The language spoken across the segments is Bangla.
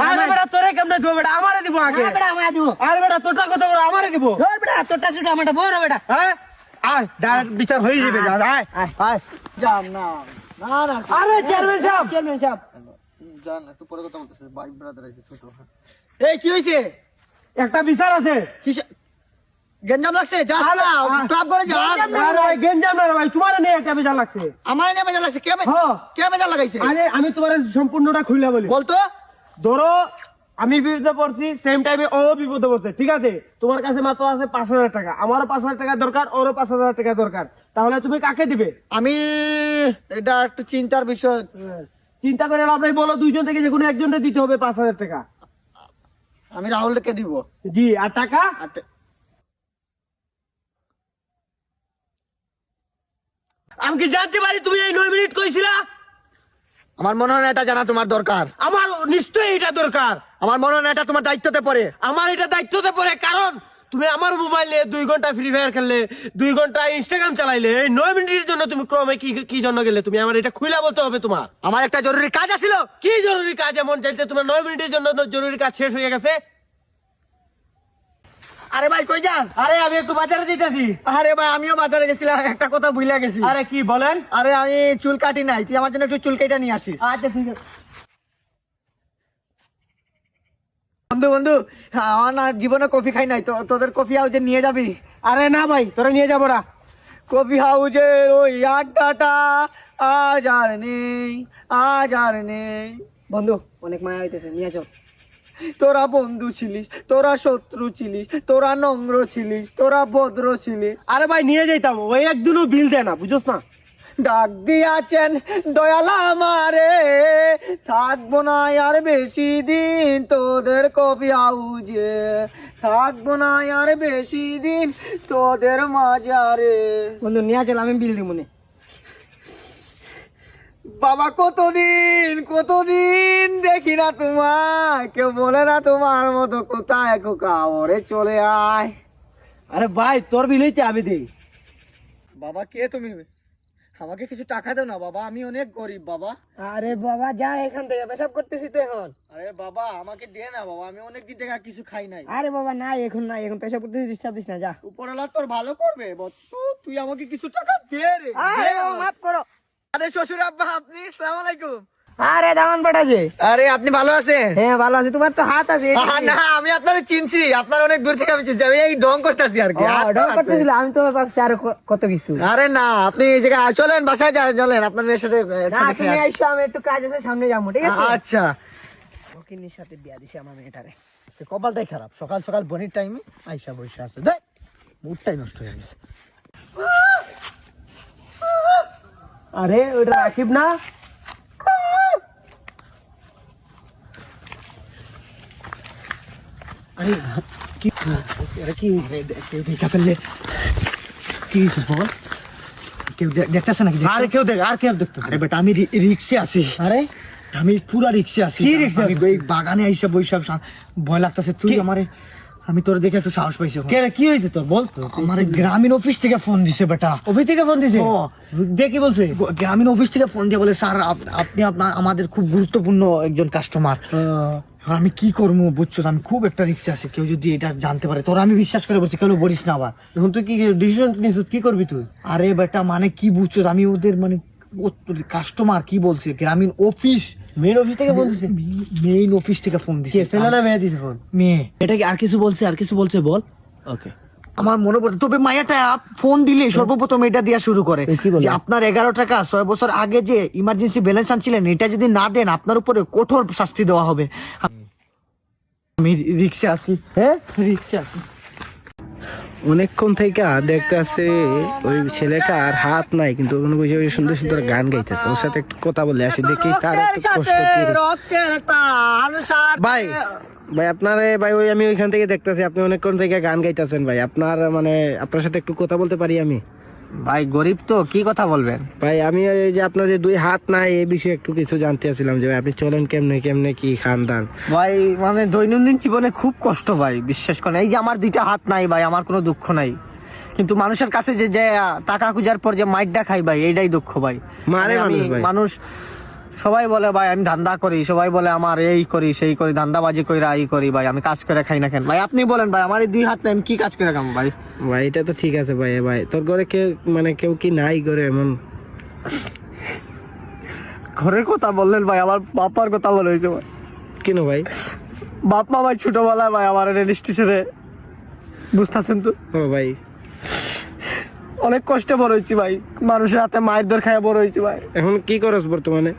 আরে বেটা তোরে কেমনে দিব বেটা? আমারে দিব আগে। হ্যাঁ বেটা আমার দিব। আরে বেটা তোরটা কত বড়? আমারে দিব। ধর বেটা তোরটা শুধু আমারটা বড় বেটা। হ্যাঁ? আয় ডাইরেক্ট বিচার হয়ে যাবে যা আয় আয় যান না না না। আরে চেয়ারম্যান সাহেব! চেয়ারম্যান সাহেব। যান একটু পরে কথা বলতেছে ভাই ব্রাদার আছে ছোট। এই কি হইছে? একটা বিচার আছে। কিসে? গেঞ্জাম লাগছে? যাস না ক্লাব করে যা। আরে গেঞ্জাম না ভাই তোমার নিয়ে একটা বিচার লাগছে। আমার বেজা লাগছে কে। কে লাগাইছে? আরে আমি তোমার সম্পূর্ণটা খুলে বলি। বলতো? ধরো আমি বিপদে পড়ছি সেম টাইমে ও বিপদে পড়ছে ঠিক আছে? তোমার কাছে মাত্র আছে পাঁচ হাজার টাকা। আমারও পাঁচ হাজার টাকা দরকার ওরও পাঁচ হাজার টাকা দরকার। তাহলে তুমি কাকে দিবে? আমি এটা একটু চিন্তার বিষয়। চিন্তা করে লাভ নাই বলো দুইজন থেকে যে কোনো একজনকে দিতে হবে পাঁচ হাজার টাকা। আমি রাহুলকে দিব। জি আর টাকা? আমি কি জানতে পারি তুমি এই নয় মিনিট কইছিলা? আমার মনে হয় না এটা জানা তোমার দরকার। আমার নিশ্চয়ই এটা দরকার। আমার মনে হয় না এটা তোমার দায়িত্বতে পড়ে। আমার এটা দায়িত্বতে পড়ে কারণ তুমি আমার মোবাইলে দুই ঘণ্টা ফ্রি ফায়ার খেললে দুই ঘণ্টা ইনস্টাগ্রাম চালাইলে এই নয় মিনিটের জন্য তুমি ক্রমে কি কি জন্য গেলে? তুমি আমার এটা খুলে বলতে হবে তোমার। আমার একটা জরুরি কাজ আছিল। কি জরুরি কাজ? এমন চাইতে তোমার নয় মিনিটের জন্য জরুরি কাজ শেষ হয়ে গেছে। আরে ভাই কই যান? আরে আমি একটু বাজারে দিতেছি আরে ভাই আমিও বাজারে গেছিলাম একটা কথা ভুলে গেছি। আরে কি বলেন? আরে আমি চুল কাটি নাই তুই আমার জন্য একটু চুল কেটে নিয়ে আসিস। আচ্ছা ঠিক আছে। বন্ধু বন্ধু আমার না জীবনে কফি খাই নাই তো তোদের কফি হাউজে নিয়ে যাবি? আরে না ভাই তোরা নিয়ে যাব না। কফি হাউজের ওই আড্ডাটা আজ আর নেই আজ আর নেই। বন্ধু অনেক মায়া হইতেছে নিয়ে যাও তোরা বন্ধু ছিলিস তোরা শত্রু ছিলিস তোরা নম্র ছিলিস তোরা ভদ্র ছিলিস। আরে ভাই নিয়ে যাইতাম। ওই একদিনও বিল দেয় না বুঝোস না। ডাক দিয়াছেন দয়াল আমারে থাকব না আর বেশি দিন তোদের কফি হাউজে। থাকব না আর বেশি দিন তোদের মাজারে। বন্ধু নিয়ে চল আমি বিল দিব নে বাবা কতদিন কতদিন দেখি না তোমার কেউ বলে না তোমার মতো কোথায় খোকা ওরে চলে আয়। আরে ভাই তোর বিল হইতে আমি দেই। বাবা কে তুমি? আমাকে কিছু টাকা দাও না বাবা আমি অনেক গরিব বাবা। আরে বাবা যা এখান থেকে পেশাব করতেছি তো এখন। আরে বাবা আমাকে দে না বাবা আমি অনেক দিন থেকে কিছু খাই নাই। আরে বাবা না এখন না এখন পেশাব করতেছি ডিস্টার্ব দিস না যা। উপরওয়ালা তোর ভালো করবে বৎসু তুই আমাকে কিছু টাকা দে রে আরে মাফ করো আরে শ্বশুর আব্বা আপনি? আসসালামু আলাইকুম। আরে দামান পাঠাছে আরে আপনি ভালো আছেন? হ্যাঁ ভালো আছে। তোমার তো হাত আছে না আমি আপনার চিনছি। আপনার অনেক দূর থেকে আমি চিনছি। আমি এই ডং করতেছি আর কি। ডং করতেছিল আমি তো ভাবছি আরও কত কিছু। আরে না আপনি এই জায়গায় চলেন বাসায় যান চলেন। আপনাদের সাথে না তুমি আইসো আমি একটু কাজ আছে সামনে যাব ঠিক আছে? আচ্ছা। ফকিনির সাথে বিয়া দিছি আমার মেয়েটারে। আজকে কপালটাই খারাপ। সকাল সকাল বনির টাইমে আইসা বসে আছে। দেখ মুডটাই নষ্ট হয়ে গেছে। আরে ওটা রাখিব না? আরে কি? আরে কি? কেউ দেখা ফেললে কি বল? কেউ দেখতেছে নাকি? আরে কেউ দেখ আর কেউ দেখতে আরে বেটা আমি রিক্সে আছি। আরে? আমি পুরা রিক্সে আছি। কি রিক্সে আমি বাগানে আইসা শা- ভয় লাগতেছে। তুই? আমারে আমি তোর দেখে একটু সাহস পাইছি। কে কি হয়েছে তোর? বল। আমার গ্রামীণ অফিস থেকে ফোন দিছে বেটা। অফিস থেকে ফোন দিছে? ও। দে কি বলছে? গ্রামীণ অফিস থেকে ফোন দিয়ে বলে স্যার আপনি আপনার আমাদের খুব গুরুত্বপূর্ণ একজন কাস্টমার আমি কি করব বুঝছ? আমি খুব একটা রিক্সে আছি কেউ যদি এটা জানতে পারে। তোর আমি বিশ্বাস করে বলছি কেউ বলিস না আবার। এখন তুই কি ডিসিশন নিস কি করবি তুই? আরে বেটা মানে কি বুঝছ? আমি ওদের মানে কাস্টমার কি বলছে? গ্রামীণ অফিস মেন অফিস থেকে ফোন দিছে? মেইন অফিস থেকে ফোন দিছে। ছেলে না মেয়ে দিছে ফোন মেয়ে। এটা কি আর কিছু বলছে? আর কিছু বলছে বল। ওকে আমার মনে পড়ে তবে মায়াটা ফোন দিলে সর্বপ্রথম এটা দেওয়া শুরু করে? যে আপনার এগারো টাকা ছয় বছর আগে যে ইমার্জেন্সি ব্যালেন্স আনছিলেন এটা যদি না দেন আপনার উপরে কঠোর শাস্তি দেওয়া হবে। আমি রিক্সে আসি হ্যাঁ? রিক্সে আসি অনেকক্ষণ থেকে দেখতে ওই ছেলেটার হাত নাই কিন্তু ওই সুন্দর সুন্দর গান গাইতেছে। ওর সাথে একটু কথা বলে আসি দেখি তার একটু কষ্ট ভাই ভাই আপনার ভাই ওই আমি ওইখান থেকে দেখতেছি আপনি অনেকক্ষণ থেকে গান গাইতেছেন ভাই। আপনার মানে আপনার সাথে একটু কথা বলতে পারি আমি? ভাই গরিব তো কি কথা বলবেন? ভাই আমি এই যে আপনার যে দুই হাত নাই এই বিষয়ে একটু কিছু জানতে চাচ্ছিলাম যে ভাই আপনি চলেন কেমনে কেমনে কি খান দান ভাই মানে দৈনন্দিন জীবনে খুব কষ্ট ভাই বিশ্বাস করেন। এই যে আমার দুইটা হাত নাই ভাই আমার কোনো দুঃখ নাই। কিন্তু মানুষের কাছে যে যে টাকা খুঁজার পর যে মাইটটা খাই ভাই এইটাই দুঃখ ভাই। মারে মানে। মানুষ সবাই বলে ভাই আমি ধান্দা করি। সবাই বলে আমার এই করি সেই করি ধান্দাবাজি করি এই করি ভাই আমি কাজ করে খাই না কেন? ভাই আপনি বলেন ভাই আমার এই দুই হাত নাই আমি কি কাজ করে খাম ভাই? ভাই এটা তো ঠিক আছে ভাই ভাই তোর ঘরে কেউ মানে কেউ কি নাই করে এমন? ঘরের কথা বললেন ভাই আমার বাপার কথা বলে হয়েছে ভাই। কেন ভাই? বাপ মা ভাই ছোটবেলায় ভাই আমার রেল স্টেশনে বুঝতেছেন তো? ও ভাই। অনেক কষ্টে বড় হয়েছি ভাই। মানুষের হাতে মায়ের দর খায় বড় হয়েছি ভাই। এখন কি করস বর্তমানে?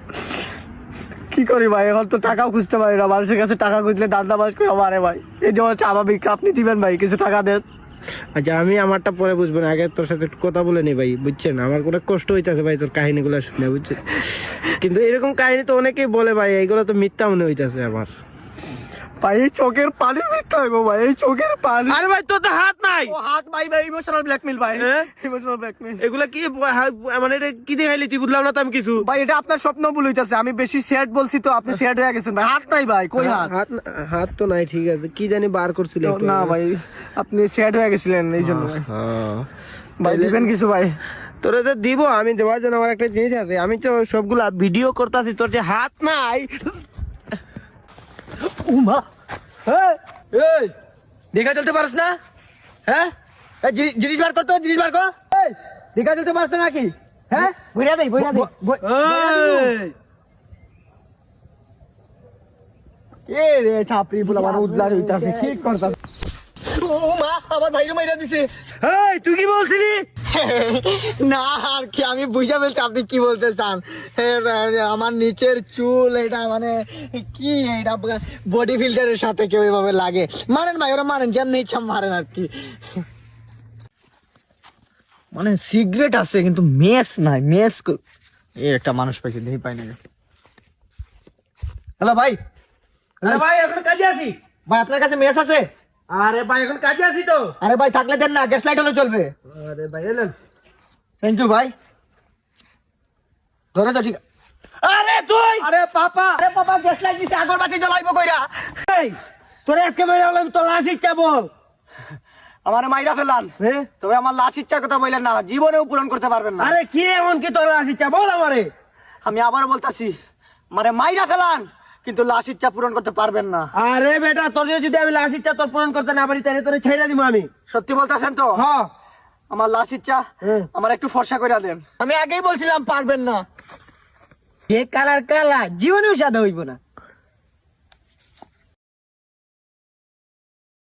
কি করি ভাই? এখন তো টাকাও খুঁজতে পারি না। মানুষের কাছে টাকা খুঁজলে দান্দা বাস করে মারে ভাই। এই যেমন স্বাভাবিক, আপনি দিবেন ভাই, কিছু টাকা দেন। আচ্ছা আমি আমারটা পরে বুঝব না। আগে তোর সাথে কথা বলে নি ভাই, বুঝছেন? আমার কোনো কষ্ট হইতেছে ভাই তোর কাহিনীগুলো শুনে, বুঝছেন? কিন্তু এরকম কাহিনী তো অনেকেই বলে ভাই, এইগুলো তো মিথ্যা মনে হইতেছে আমার। ভাই এই চোখের পানি মিথ্যা হইব ভাই এই চোখের পানি। আরে ভাই তোর তো হাত নাই। ও হাত ভাই ভাই ইমোশনাল ব্ল্যাকমেল ভাই। হ্যাঁ? ইমোশনাল ব্ল্যাকমেল এগুলা কি মানে এটা কি দেখাইলি তুই বুঝলাম না তো আমি কিছু। ভাই এটা আপনার স্বপ্ন ভুল হইতাছে। আমি বেশি স্যাড বলছি তো আপনি স্যাড হয়ে গেছেন ভাই। হাত নাই ভাই কই হাত? হাত হাত তো নাই ঠিক আছে। কি জানি বার করছিল না ভাই আপনি স্যাড হয়ে গেছিলেন এই জন্য ভাই। হ্যাঁ। ভাই দিবেন কিছু ভাই? তোরে তো দিব আমি দেওয়ার জন্য আমার একটা জিনিস আছে। আমি তো সবগুলা ভিডিও করতেছি তোর যে হাত নাই উমা। এই। দীঘা চলতে পারিস না? হ্যাঁ? জিনিস- বার করতো জিনিস বার কর। এই। দেখা চলতে পারিস না নাকি? হ্যাঁ? বইরা দেই বইরা দেই রে ছাপড়ি বলে আমার উদ্ধার হইতাছে কি করতাস ও মা আমার ভাইরে মাইরা দিছে। এই তুই কি বলছিলি? না আর কি আমি বুঝা ফেলছি আপনি কি বলতে চান? আমার নিচের চুল এটা মানে কি এটা বডি ফিল্টারের সাথে কেউ এভাবে লাগে? মারেন ভাই ওরা মারেন যেমনি ইচ্ছা মারেন আর কি। মানে সিগারেট আছে কিন্তু মেস নাই মেস এ একটা মানুষ পাইছে দেখি পাই না হ্যালো ভাই। আরে ভাই এখন কাজে আছি। ভাই আপনার কাছে মেস আছে? আরে ভাই এখন কাজে আছি তো। আরে ভাই থাকলে দেন না গ্যাস লাইট হলে চলবে। আরে ভাই এলেন। থ্যাংক ইউ ভাই। ধরে তো ঠিক আরে তুই! আরে পাপা আরে পাপা গ্যাস লাইট দিছে আগরবাতি জ্বলাইবো কইরা। এই তোরে আজকে মেরে হলাম তো লাশ ইচ্ছা বল। আমারে মাইরা ফেলান। তবে আমার লাশ ইচ্ছার কথা বললেন না জীবনেও পূরণ করতে পারবেন না। আরে কি এমন কি তোর লাশ ইচ্ছা বল আমারে? আমি আবার বলতাছি মানে মাইরা ফেলান। কিন্তু লাশ ইচ্ছা পূরণ করতে পারবেন না। আরে বেটা তোর যদি আমি লাশ ইচ্ছা তোর পূরণ করতে না পারি তাহলে তোর ছেড়ে দিব আমি। সত্যি বলতেছেন তো? হ্যাঁ আমার লাশ ইচ্ছা হ্যাঁ। আমার একটু ফর্সা করে দেন। আমি আগেই বলছিলাম পারবেন না। যে কালার কালা জীবনেও সাদা হইব না।